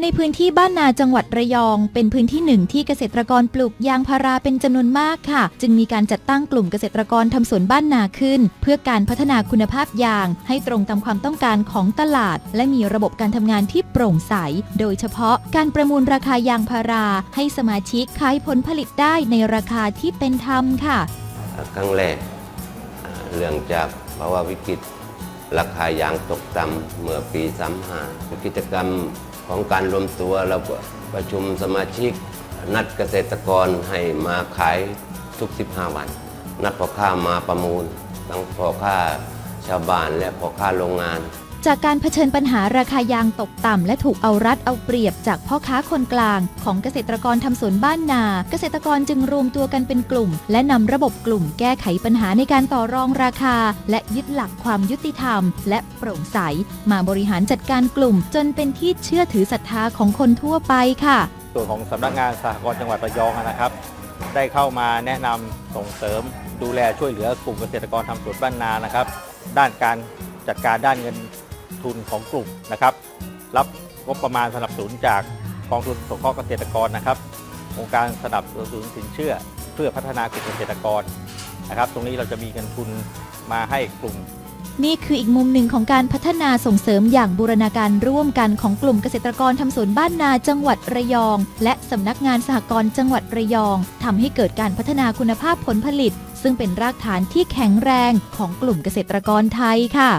ในพื้นที่บ้านนาจังหวัดระยอง เป็นพื้นที่หนึ่งที่เกษตรกรปลูกยางพาราเป็นจำนวนมากค่ะ จึงมีการจัดตั้งกลุ่มเกษตรกรทำสวนบ้านนาขึ้น เพื่อการพัฒนาคุณภาพยาง ให้ตรงตามความต้องการของตลาด และมีระบบการทำงานที่โปร่งใส โดยเฉพาะการประมูลราคายางพารา ให้สมาชิกขายผลผลิตได้ในราคาที่เป็นธรรมค่ะครั้งแรกเรื่องจากภาวะวิกฤตราคายางตกต่ำเมื่อปี35กิจกรรม ของการรวมตัวเราประชุมสมาชิก นัดเกษตรกรให้มาขายทุก 15 วัน นัดพ่อค้ามาประมูลทั้งพ่อค้าชาวบ้านและพ่อค้าโรงงาน จากการเผชิญปัญหาราคายางตกต่ำ และถูกเอารัดเอาเปรียบจากพ่อค้าคนกลาง ของเกษตรกรทำสวนบ้านนา เกษตรกรจึงรวมตัวกันเป็นกลุ่ม และนำระบบกลุ่มแก้ไขปัญหาในการต่อรองราคา และยึดหลักความยุติธรรม และโปร่งใส มาบริหารจัดการกลุ่ม จนเป็นที่เชื่อถือศรัทธาของคนทั่วไปค่ะ ส่วนของสำนักงานสหกรณ์จังหวัดระยองนะครับ ได้เข้ามาแนะนำส่งเสริม ดูแลช่วยเหลือกลุ่มเกษตรกรทำสวนบ้านนานะครับ ด้านการจัดการด้านเงิน ทุนของกลุ่มนะครับ รับงบประมาณสนับสนุนจากกองทุนสงเคราะห์เกษตรกรนะครับองค์การสนับสนุนสินเชื่อ เพื่อพัฒนากลุ่มเกษตรกรนะครับ ตรงนี้เราจะมีเงินทุนมาให้กลุ่มนี่คืออีกมุมหนึ่งของการพัฒนาส่งเสริมอย่างบูรณาการร่วมกันของกลุ่มเกษตรกรทำสวนบ้านนาจังหวัดระยอง และสำนักงานสหกรณ์จังหวัดระยองทำให้เกิดการพัฒนาคุณภาพผลผลิต ซึ่งเป็นรากฐานที่แข็งแรงของกลุ่มเกษตรกรไทยค่ะ